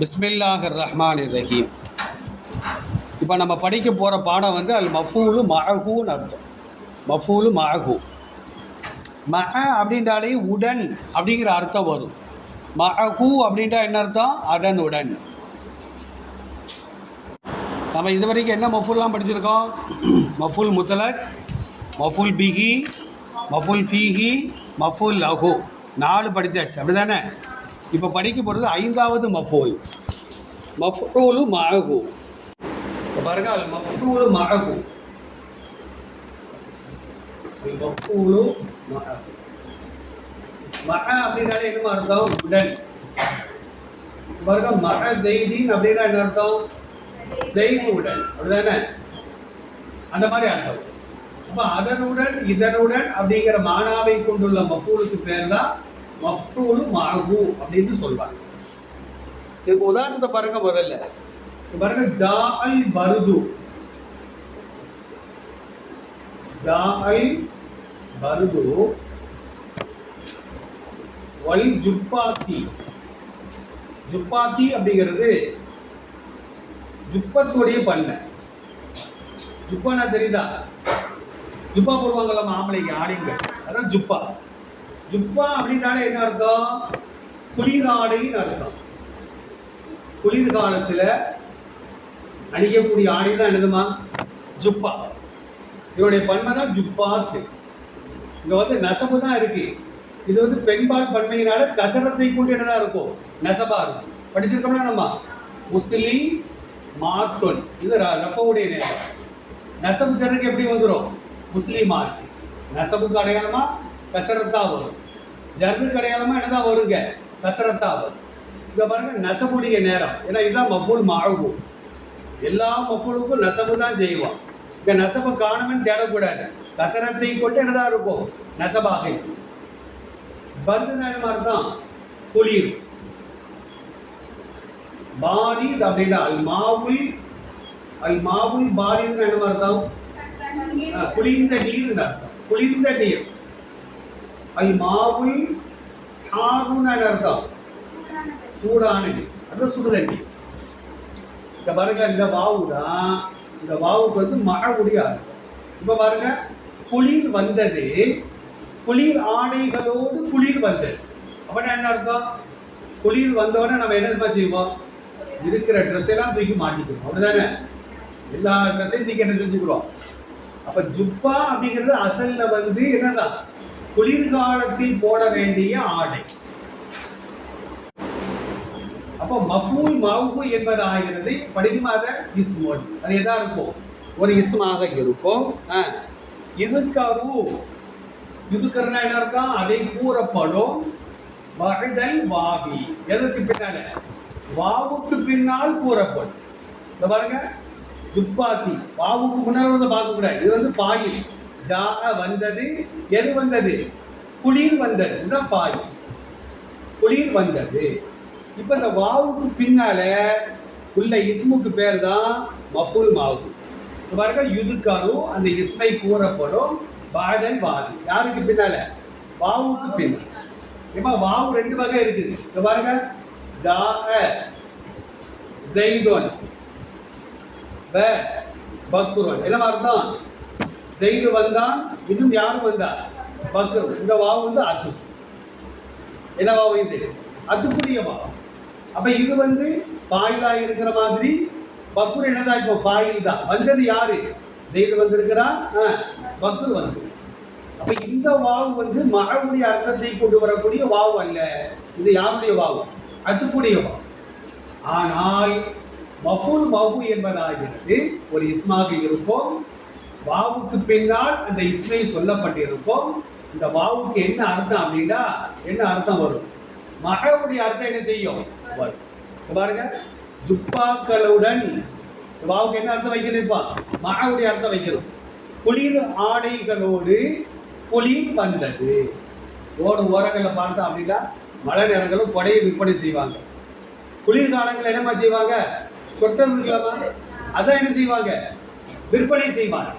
பிஸ்மில்லாஹர் ரஹ்மான் ரஹீம் இப்போ நம்ம படிக்க போகிற பாடம் வந்து அல் மஃபூலு மஹூன்னு அர்த்தம். மஃபூலு மஹூ மஹ அப்படின்றாலே உடன் அப்படிங்கிற அர்த்தம் வரும். மஹூ அப்படின்றா என்ன அர்த்தம்? அதன் உடன். நம்ம இது வரைக்கும் என்ன மஃபூல்லாம் படிச்சிருக்கோம்? மஃபூல் முத்தலக் மஃபூல் பிஹி மஃபூல் ஃபீஹி மஃபூல் லஹு. நாலு படித்தாச்சு அப்படி தானே இப்போ படிக்க போகிறது ஐந்தாவது மஃபூல். மஃபூலு மஹு இப்போ பாருங்க அல் மஃபூலு மஹு அல் மஃபூலு மஹு மஹ அப்படின்னாலே என்ன அர்த்தம்? உடன் பாருங்க மக ஜெய்தீன் அப்படின்னா என்ன அர்த்தம்? செய்தி உடன் அப்படிதானே? அந்த மாதிரி அர்த்தம். அப்போ அதனுடன் இதனுடன் அப்படிங்கிற மானாவை கொண்டுள்ள மஃபூலுக்கு பேர் தான் மஃபூலு மாகு அப்படின்னு சொல்வாங்க. இதுக்கு உதாரணத்தை பாருங்க முதல்ல. பாருங்க ஜா அல் பருது ஜா அல் பருது வல் ஜுப்பாத்தி. ஜுப்பாத்தி அப்படிங்கிறது ஜுப்பத்துடைய பண்ணை. ஜுப்பானா தெரியுதா? ஜுப்பா போடுவாங்களா மாப்பிளைக்கு ஆடைங்க அதான் ஜுப்பா. ஜுப்பா அப்படின்னாலே என்ன அர்த்தம்? குளிராடைன்னு அர்த்தம். குளிர் காலத்தில் அணியக்கூடிய ஆடை தான் என்னதுமா? ஜுப்பா இதனுடைய பன்மை தான் ஜுப்பாத்து இங்கே வந்து நெசவு தான் இருக்கு. இது வந்து பெண்பால் பன்மையினால கசரத்தை கூட்டி என்னதான் இருக்கும்? நெசபா இருக்கும். படிச்சிருக்கோம்னா நம்ம? முஸ்லிம் மாத்தொன். இது ரஃபவுடைய நேரம். நெசபு ஜனக்கு எப்படி வந்துடும் முஸ்லிம் ஆட்சி நெசவுக்கு அடையாளமா? கசரத்தா வரும் ஜர்னுக்கு அடையாளமா என்னதான் வருங்க? கசரத்தா வரும் இங்க பாருங்க நெசபுடைய நேரம். ஏன்னா இதுதான் மஃபூல் மாழ்வு எல்லா மஃபூலுக்கும் நெசபு தான் செய்வோம் இங்க நெசபு காணும்னு தேடக்கூடாது. கசரத்தை கொண்டு என்னதான் இருக்கும்? நெசபாக. இருக்கும் பர்து நேரம் அர்த்தம் குளிர். பாரித் அப்படின்னா அல் மாவுல் அல் மாவுல் பாரித்னு என்ன அர்த்தம் குளிர்ந்த நீர்னு அர்த்தம். குளிர்ந்த நீர். ஐ மாவுல் ஹாருன்னு என்ன அர்த்தம் சூடான அது சுடுதண்ணி இந்த பாருங்க இந்த வாவு தான் இந்த வாவுக்கு வந்து மழை முடியாது இப்போ பாருங்க குளிர் வந்தது குளிர் ஆடைகளோடு குளிர் வந்தது அப்படின்னா என்ன அர்த்தம் குளிர் வந்தோடனே நம்ம என்ன செய்வோம் இருக்கிற ட்ரெஸ் எல்லாம் தூக்கி மாட்டிக்கிறோம் அப்படிதானே எல்லா ட்ரெஸ்ஸையும் தூக்கி என்ன செஞ்சுக்கிறோம் அப்போ ஜுப்பா அப்படிங்கிறது அசல்ல வந்து என்னதான் குளிர்காலத்தில் போட வேண்டிய ஆடை. அப்போ மஃபூல் மவு என்பது ஆகிறது படிக்குமாத இஸ்மோல். அது எதா இருக்கும்? ஒரு இஸ்மாக இருக்கும். ஆ. இதுக்கரு. இதுக்கருனா என்ன இருக்கும் அதை கூறப்படும். வகைதல் வாவி எதற்கு பின்னால? வாவுக்கு பின்னால் கூறப்படும். இந்த பாருங்க. ஜுப்பாத்தி. வாவுக்கு முன்னால் வந்து பார்க்கக்கூடாது. இது வந்து பாயில். ஜா வந்தது எது வந்தது? குளிர் வந்தது. இதுதான் பாயில் குளிர் வந்தது. இப்போ இந்த வாவுக்கு பின்னால உள்ள இஸ்முக்கு பேர் தான் மஃபுல் மாவு. பாருங்க யுதுக்காரு அந்த இஸ்மை கூறப்படும். பாதன் வாது. யாருக்கு பின்னால? வாவுக்கு பின்னால் ஏமா வாவு ரெண்டு வகை இருக்குது இப்போ பாருங்க ஜா ஜெய்தோன் ப பக்ரோன். என்ன அர்த்தம் செய்து வந்தான் இன்னும் யாரும் வந்தார் பக்ரு இந்த வாவு வந்து அத்துஃப் என்ன வாவு இது? அதுக்குரிய வாவு. அப்போ இது வந்து பாயிலா இருக்கிற மாதிரி பக்குர் என்னதான் இப்போ பாயில் தான்? வந்தது யாரு? செய்து வந்திருக்கிறா? ஆ, பக்குர் வந்து. அப்போ இந்த வாவு வந்து மகவுடைய அர்த்தத்தை கொண்டு வரக்கூடிய வாவு அல்ல. இது யாருடைய வாவு? அத்துக்குடைய வாவு. ஆனால் மஃபுல் மஹு என்பதாகிறது. ஒரு இஸ்மாக இருக்கும். வாவுக்கு பின்னால் அந்த இஸ்மை சொல்லப்பட்டிருக்கும். இந்த வாவுக்கு என்ன அர்த்தம் அப்படின்னா என்ன அர்த்தம் வரும்? மகவுடைய அர்த்தம் என்ன செய்யும்? வரும். பாருங்க. ஜுப்பாக்களுடன் வாவுக்கு என்ன அர்த்தம் வைக்கணும் மகவுடைய அர்த்தம் வைக்கணும். குளிர் ஆடைகளோடு குளிர் வந்தது. ஓடு ஓரங்களில் பார்த்தோம் அப்படின்னா மழை நேரங்களும் கொடையை விற்பனை செய்வாங்க. குளிர்காலங்கள் என்னமா செய்வாங்க? சொட்டர் அதான் என்ன செய்வாங்க? விற்பனை செய்வாங்க.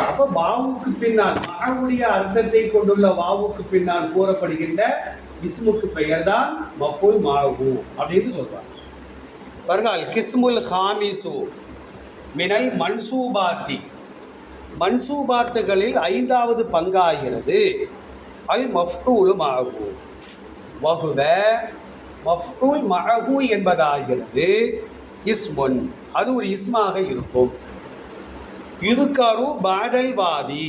அப்போ வாவுக்கு பின்னால் மகவுடைய அர்த்தத்தை கொண்டுள்ள வாவுக்கு பின்னால் கூறப்படுகின்ற இஸ்முக்கு பெயர் தான் மஃபூல் மாவு அப்படின்னு சொல்வார் வருகால் கிஸ்முல் ஹாமிசு மினல் மன்சூபாத்தி. மன்சூபாத்துகளில் ஐந்தாவது பங்காகிறது. அல் மஃப்டூலு மஹு வகுவ மஃப்டூல் மகு என்பதாகிறது. இஸ்முன் அது ஒரு இஸ்மாக இருக்கும். இதுக்காரு பாதல் வாதி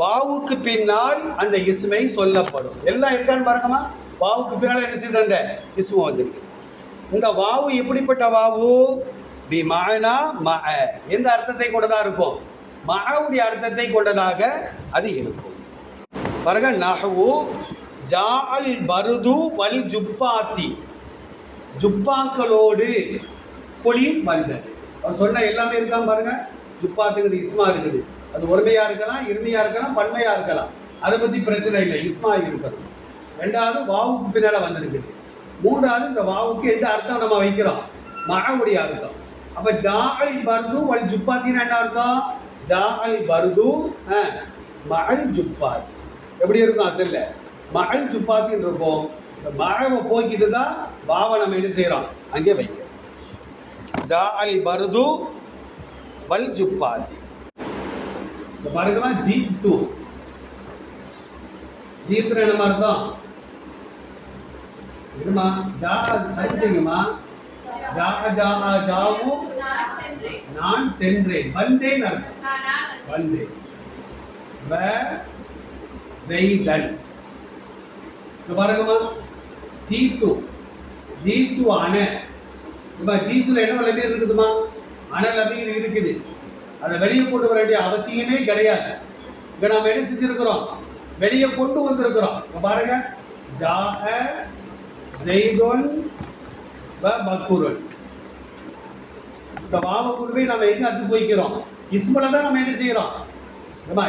வாவுக்கு பின்னால் அந்த இஸ்மை சொல்லப்படும். எல்லாம் இருக்கான்னு பாருங்கம்மா. வாவுக்கு பின்னால் என்ன செய்யுது அந்த இஸ்மு வந்திருக்கு. இந்த வாவு எப்படிப்பட்ட வாவு? பி மகனா ம எந்த அர்த்தத்தை கொண்டதாக இருக்கும்? மகவுடைய அர்த்தத்தை கொண்டதாக அது இருக்கும். பாருங்க நஹவு ஜா அல் பருது வல் ஜுப்பாத்தி. ஜுப்பாக்களோடு குளிர் வந்தது அவர் சொன்ன எல்லாமே இருக்கான் பாருங்க. ஜுப்பாத்துங்கிற இஸ்மா இருக்குது. அது ஒருமையாக இருக்கலாம் இருமையாக இருக்கலாம் பன்மையாக இருக்கலாம். அதை பற்றி பிரச்சனை இல்லை. இஸ்மா இருக்கிறது. ரெண்டாவது வாவுக்கு பின்னால் வந்திருக்குது. மூன்றாவது இந்த வாவுக்கு எந்த அர்த்தம் நம்ம வைக்கிறோம்? மகவுடைய அர்த்தம். அப்போ ஜா அல் பர்து வல் ஜுப்பாத்தின்னு என்ன அர்த்தம்? ஜா அல் பர்து மகள் ஜுப்பாத். எப்படி இருக்கும் அசல்ல? மகள் ஜுப்பாத்தின்னு இருக்கும். இந்த மழவை போய்கிட்டு தான் வாவை நம்ம என்ன செய்கிறோம் அங்கே வைக்கிறோம். ஜா அல் பருது வல் ஜுப்பாத்தி. இந்த பாருங்கம்மா ஜீத்து ஜீத்துல என்ன அர்த்தம் இருமா ஜா சரிச்சுங்கம்மா ஜா ஜா ஜாவு. நான் சென்றேன். வந்தேன் அர்த்தம் வந்தேன். வ ஜெய்தன். இங்க பாருங்கம்மா ஜீத்து ஜீத்து ஆன. இப்போ ஜீத்துல என்ன லபீர் இருக்குதுமா அனல் லபீர் இருக்குது. அதை வெளியே கொண்டு வர வேண்டிய அவசியமே கிடையாது. இப்போ நாம் என்ன செஞ்சுருக்கிறோம்? வெளியே கொண்டு வந்திருக்கிறோம். இப்போ பாருங்க. ஜாஹ ஜெய்துன் வ இப்போ இந்த வாவை கொண்டு போய் நம்ம எங்கே அத்து போய்க்கிறோம்? இஸ்மலை தான் நம்ம என்ன செய்கிறோம் ஏம்மா,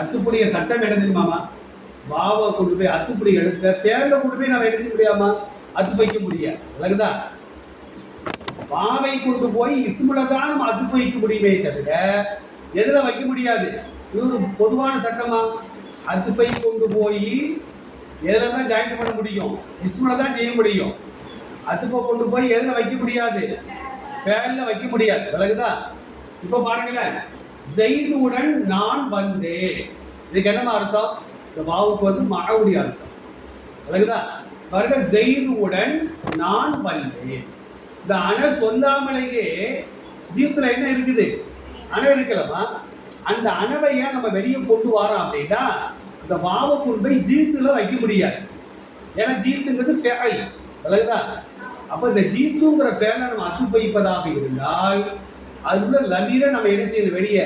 அத்துப்புடிய சட்டம் என்ன தெரியுமாமா வாவை கொண்டு போய் அத்துப்புடி எழுத்த பேர்ல கொண்டு போய் நம்ம என்ன செய்ய முடியாமா? அத்து வைக்க முடியாது. விளக்குதா பாவை கொண்டு போய் இஸ்முல தான் நம்ம அத்து வைக்க முடியுமே தவிர எதில் வைக்க முடியாது? இது ஒரு பொதுவான சட்டமா? அத்து பை கொண்டு போய் எதில் தான் ஜாயின் பண்ண முடியும்? இஸ்மில் தான் செய்ய முடியும். அத்துப்பை கொண்டு போய் எதில் வைக்க முடியாது? ஃபேனில் வைக்க முடியாது. விளக்குதா? இப்போ பாருங்களேன். ஜெயிதுடன் நான் வந்தேன். இதுக்கு என்னமா அர்த்தம்? இந்த வாவுக்கு வந்து மகவுடைய அர்த்தம். விலகுதா பாருங்க ஜெயிதுடன் நான் வந்தேன். இந்த அணை சொல்லாமலேயே ஜீவத்தில் என்ன இருக்குது? அணை இருக்கலமா அந்த அணவை ஏன் நம்ம வெளியே கொண்டு வரோம் அப்படின்னா இந்த வாவ கொண்டு ஜீத்துல வைக்க முடியாது. ஏன்னா ஜீத்துங்கிறது ஃபேல். விளக்குதா அப்போ இந்த ஜீத்துங்கிற ஃபேலை நம்ம அத்து வைப்பதாக இருந்தால் அதுக்குள்ள லமீரை நம்ம என்ன செய்யணும்? வெளியே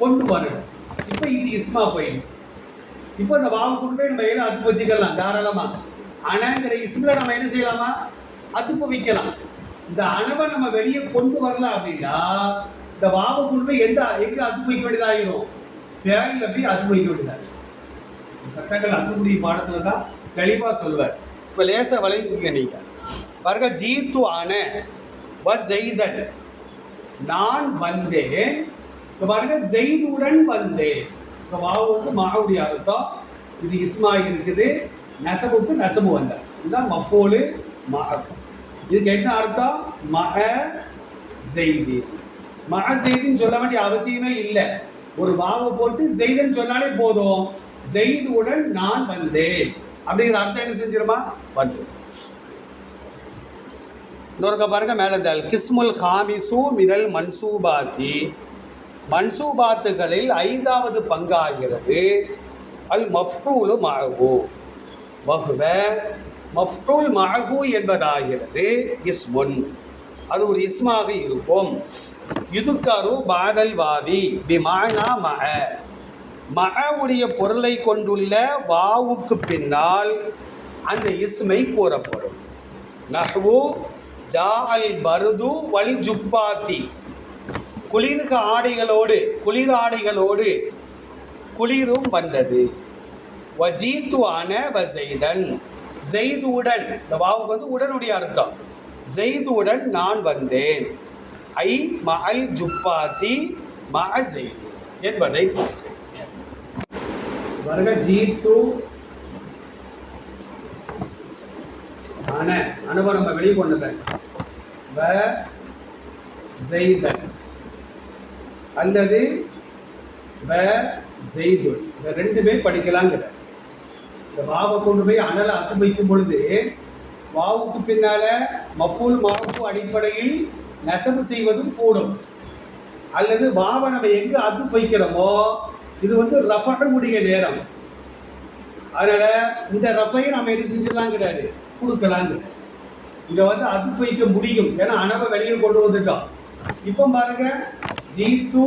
கொண்டு வரணும். இப்போ இது இஸ்மா போயிடுச்சு. இப்போ இந்த வாவு கொண்டு நம்ம ஏன் அத்து வச்சுக்கலாம்? தாராளமாக அணங்கிற இஸ்மில் நம்ம என்ன செய்யலாமா? அத்துப்பு வைக்கலாம். இந்த அணவை நம்ம வெளியே கொண்டு வரல அப்படின்னா இந்த வாவை கொண்டு எந்த எங்க அது வைக்க வேண்டியதாகிரும் ஃபேனில் போய் அத்துப்பு வைக்க வேண்டியதாகும் சட்டங்கள் அத்துக்குடி பாடத்துல தான் தெளிவாக சொல்லுவார். இப்போ லேசாக வளைந்துக்க நீங்க. பாருங்க ஜீத்து ஆன வ ஜெய்தன் நான் வந்தேன். இப்போ பாருங்க ஜெய்துடன் வந்தேன். இப்போ வாவு வந்து மாவுடைய அர்த்தம் இது இஸ்மா இருக்குது. நெசவுக்கு நெசவு வந்தாச்சு இதுதான் மஃபோலு ம இதுக்கு என்ன அர்த்தம் மக ஜெய்தி. மக செய்தின்னு சொல்ல வேண்டிய அவசியமே இல்லை. ஒரு வாவை போட்டு ஜெய்தன் சொன்னாலே போதும். ஜெய்துடன் நான் வந்தேன். அப்படிங்கிற அர்த்தம் என்ன செஞ்சிருமா? வந்து. இன்னொருக்க பாருங்க மேலந்தால் கிஸ்முல் ஹாமிசு மிதல் மன்சூபாத்தி. மன்சூபாத்துகளில் ஐந்தாவது பங்காகிறது. அல் மஃபூலும் மஹு வகுவ மஃப்டூல் மஹு என்பதாகிறது. இஸ்முன். அது ஒரு இஸ்மாக இருக்கும். இதுக்கரு பாதல் வாவி பிமானா மக மகவுடைய பொருளை கொண்டுள்ள வாவுக்கு பின்னால் அந்த இஸ்மை கூறப்படும். நஹ்வு ஜா அல் பருது வல் ஜுப்பாத்தி. குளிருக்கு ஆடைகளோடு குளிர் ஆடைகளோடு குளிரும் வந்தது. வஜீத்து ஆன ஜெய்து உடன் இந்த வாவுக்கு வந்து உடனுடைய அர்த்தம். ஜெய்துடன் நான் வந்தேன். ஐ மஅல் ஜுப்பாத்தி ம ஜெய்து என்பதை வருக ஜீத்து ஆன அனுபவம் நம்ம வெளியே கொண்டு பேச. வ ஜெய்தன் அல்லது வ ஜெய்துன் ரெண்டுமே படிக்கலாங்கிற இந்த வாவை கொண்டு போய் அனலை அத்து வைக்கும் பொழுது வாவுக்கு பின்னால மஃபூல் மாவுக்கு அடிப்படையில் நெசவு செய்வதும் கூடும். அல்லது வாவை நம்ம எங்கே அத்து வைக்கிறோமோ இது வந்து ரஃபனுடைய நேரம். அதனால இந்த ரஃபையை நம்ம என்ன செஞ்சிடலாம் கிடையாது கொடுக்கலாங்க இதை வந்து அது வைக்க முடியும். ஏன்னா அனவை வெளியே கொண்டு வந்துட்டோம். இப்போ பாருங்க ஜீத்து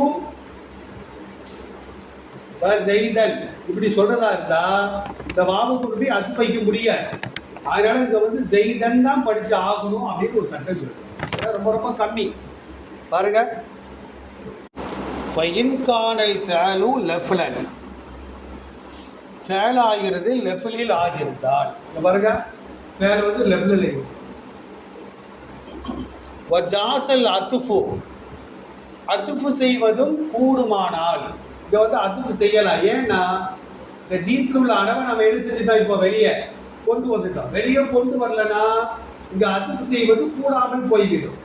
செய்தல் இப்படி சொல்றதா இருந்தா இந்த வாவை கொண்டு அது வைக்க முடியாது. அதனால இங்க வந்து செய்தன் தான் படிச்சு ஆகணும் அப்படின்னு ஒரு சட்டம் சொல்லுது ரொம்ப ரொம்ப கம்மி. பாருங்க. ஃபைன் காணல் ஃபேலு லெஃப்லன். ஃபேல் ஆகிறது லெஃப்லில் ஆகியிருந்தால். இங்க பாருங்க. ஃபேல் வந்து லெஃப்லில் இருக்கு வஜாசல் அத்துஃபு. அத்துஃபு செய்வதும் கூடுமானால். இதை வந்து அத்துஃபு செய்யலாம். ஏன்னா இந்த ஜீத்தில் உள்ள அளவை நம்ம என்ன செஞ்சுட்டோம்? இப்போ வெளியே கொண்டு வந்துட்டோம். வெளியே கொண்டு வரலன்னா இங்கே அதுக்கு செய்வது கூடாமல் போய்விடும்.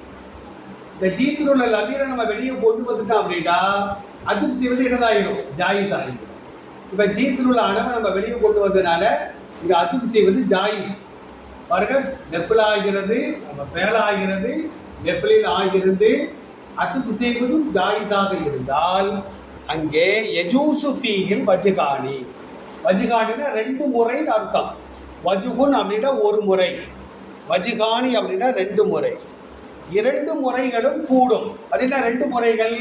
இந்த ஜீத்தில் உள்ள லபீரை நம்ம வெளியே கொண்டு வந்துட்டோம் அப்படின்னா அதுக்கு செய்வது என்னதாயிரும்? ஜாயிஸ் ஆகிடும் இப்போ ஜீத்தில் உள்ள அளவை நம்ம வெளியே கொண்டு வந்ததுனால இங்கே அதுக்கு செய்வது ஜாயிஸ். பாருங்க நெஃபில் ஆகிறது நம்ம ஃபேல் ஆகிறது நெஃபிலில் ஆகிறது அதுக்கு செய்வதும் ஜாயிஸாக இருந்தால் அங்கே எஜூசுஃபீகின் வஜுகாணி வஜுகாணினா ரெண்டு முறை அர்த்தம். வஜுகுன் அப்படின்னா ஒரு முறை. வஜுகாணி அப்படின்னா ரெண்டு முறை. இரண்டு முறைகளும் கூடும். அது என்ன ரெண்டு முறைகள்?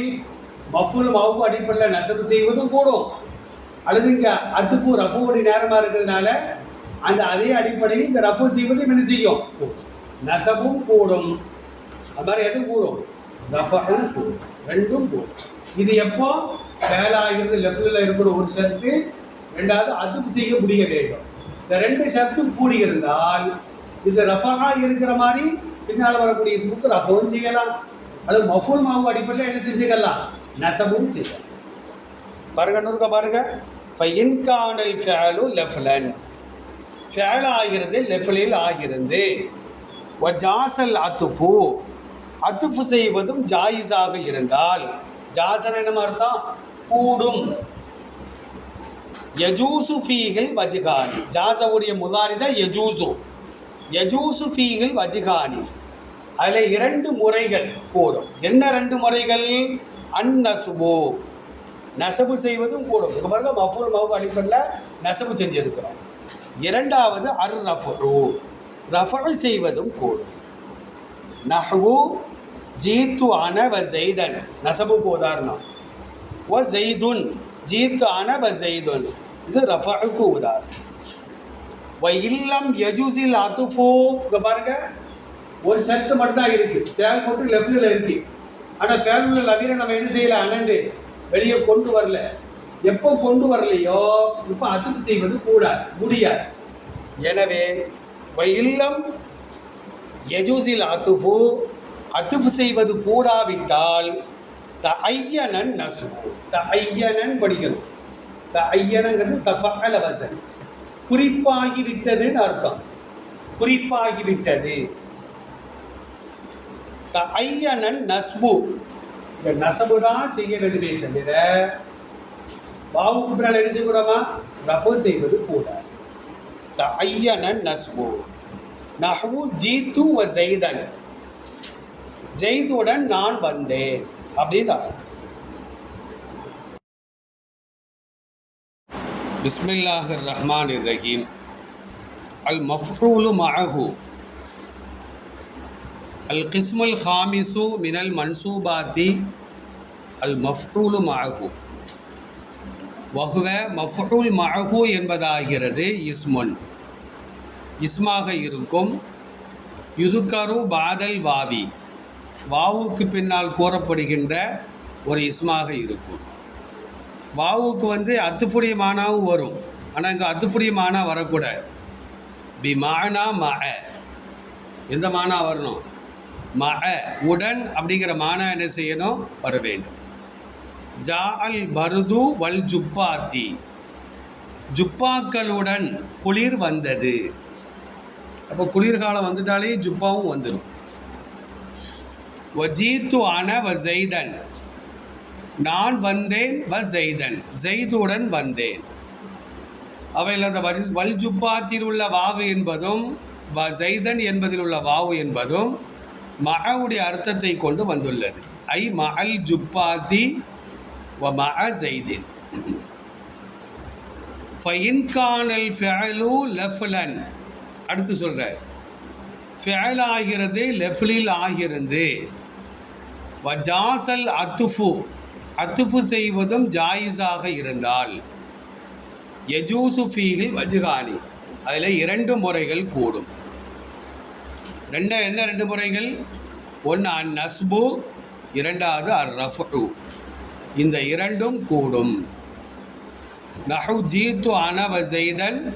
மஃபுல் மாவு அடிப்படையில் நெசவு செய்வதும் கூடும். அல்லது இங்கே அத்துஃபு ரஃபுடைய நேரமாக இருக்கிறதுனால அந்த அதே அடிப்படையில் இந்த ரஃபு செய்வதும் என்ன செய்யும்? நசபும் கூடும். அது மாதிரி எதுவும் கூடும்? ரஃபும் கூடும். ரெண்டும் கூடும். இது எப்போ? மேலாகிறது லெஃப்டில் இருக்கிற ஒரு ஷர்த்து ரெண்டாவது அதுக்கு செய்ய முடிய வேண்டும். இந்த ரெண்டு ஷர்த்தும் கூடி இருந்தால் இது ரஃபாக இருக்கிற மாதிரி பின்னால் வரக்கூடிய சுக்கு ரஃபவும் செய்யலாம். அது மஃபூல் மாவு அடிப்படையில் என்ன செஞ்சுக்கலாம்? நெசவும் செய்யலாம். பாருங்க நூறுக்க பாருங்க. இப்போ இன்கானல் ஃபேலு லெஃப்லன். ஃபேல் ஆகிறது லெஃப்லில் ஆகிறது. ஜாசல் அத்துஃபு. அத்துஃபு செய்வதும் ஜாயிஸாக இருந்தால் ஜாசன் என்ன அர்த்தம்? கூடும். யஜூசு ஃபீகில் வஜிகானி ஜாசவுடைய முதாரி தான் யஜூசு. யஜூசு ஃபீகில் வஜிகானி அதில் இரண்டு முறைகள் கூடும். என்ன ரெண்டு முறைகள்? அந்நசுபு நெசவு செய்வதும் கூடும். இங்க பாருங்க மஃபூல் மவு அடிப்படையில் நெசவு செஞ்சிருக்கிறோம். இரண்டாவது அர் ரஃபு ரஃபு செய்வதும் கூடும். நஹ்வு ஜீத்து அன வ ஜெய்தன் நசபுக்கு உதாரணம். வ ஜெய்துன் ஜீத்து அன வ ஜெய்துன் இது ரஃபுக்கு உதாரணம் வ இல்லம் யஜூசில் அத்துஃபு பாருங்க ஒரு செட்டு மட்டும்தான் இருக்குது இருக்கு. ஃபேல் மட்டும் லெஃப்டில் இருக்கு. ஆனால் ஃபேல் உள்ள லவீரை நம்ம என்ன செய்யல அண்ணண்டு வெளியே கொண்டு வரல. எப்போ கொண்டு வரலையோ இப்போ அதுக்கு செய்வது கூடாது. முடியாது. எனவே வ இல்லம் யஜூசில் அத்துஃபு அத்துஃபு செய்வது கூடாவிட்டால் த ஐயனன் நசு த ஐயனன் படிக்கணும் த ஐயனங்கிறது தஃபல வசன். குறிப்பாகிவிட்டதுன்னு அர்த்தம். குறிப்பாகிவிட்டது. த ஐயனன் நஸ்பு. இந்த நசபு தான் செய்ய வேண்டுமே தவிர பாவுக்கு பின்னால் என்ன செய்யக்கூடாமா? ரஃபு செய்வது கூடாது. த ஐயனன் நஸ்பு. நஹ்வு ஜீத்து வ ஜெய்தன். ஜெய்துடன் நான் வந்தேன். அப்படின்னா அர்த்தம். ரஹ்மான் ரஹீம் அல் மஃப்ரூலு மஅஹு. அல் கிஸ்முல் ஹாமிசு மினல் மன்சூபாத்தி. அல் மஃப்ரூலு மஅஹு. வகுவ மஃப்ரூல் மஅஹு என்பதாகிறது இஸ்முன். இஸ்மாக இருக்கும். யுதுக்கரு பாதல் வாவி. வாவுக்கு பின்னால் கூறப்படுகின்ற ஒரு இஸ்மாக இருக்கும். வாவுக்கு வந்து அத்துஃபுடைய மானாவும் வரும். ஆனால் இங்கே அத்துஃபுடைய மானா வரக்கூடாது. பி மானா ம எந்த மானா வரணும்? ம உடன் அப்படிங்கிற மானா என்ன செய்யணும்? வர வேண்டும். ஜா அல் பருது வல் ஜுப்பாத்தி. ஜுப்பாக்களுடன் குளிர் வந்தது. அப்போ குளிர்காலம் வந்துட்டாலே ஜுப்பாவும் வந்துடும் வஜீத்து அன வ ஜெய்தன் நான் வந்தேன் வ ஜெய்தன் ஜெய்துடன் வந்தேன் அவையில் அந்த வல் வல்ஜுப்பாத்தில் உள்ள வாவு என்பதும் வ ஜெய்தன் என்பதில் உள்ள வாவு என்பதும் மகவுடைய அர்த்தத்தை கொண்டு வந்துள்ளது. ஐ மகல் ஜுப்பாத்தி வ மஅ ஜெய்தின் ஃபைன் ஃபெலு லெஃப்லன். அடுத்து சொல்கிறார் ஃபிஅல் ஆகிறது லெஃப்லில் ஆகிறது. வஜாசல் அத்துஃபு. அத்துஃபு செய்வதும் ஜாயிஸாக இருந்தால். யஜூசு ஃபீஹில் அதில் இரண்டு முறைகள் கூடும். ரெண்டு என்ன ரெண்டு முறைகள்? ஒன்று அன் நஸ்பு இரண்டாவது அர் ரஃபு இந்த இரண்டும் கூடும். நஹு ஜீத்து அனவ செய்தல்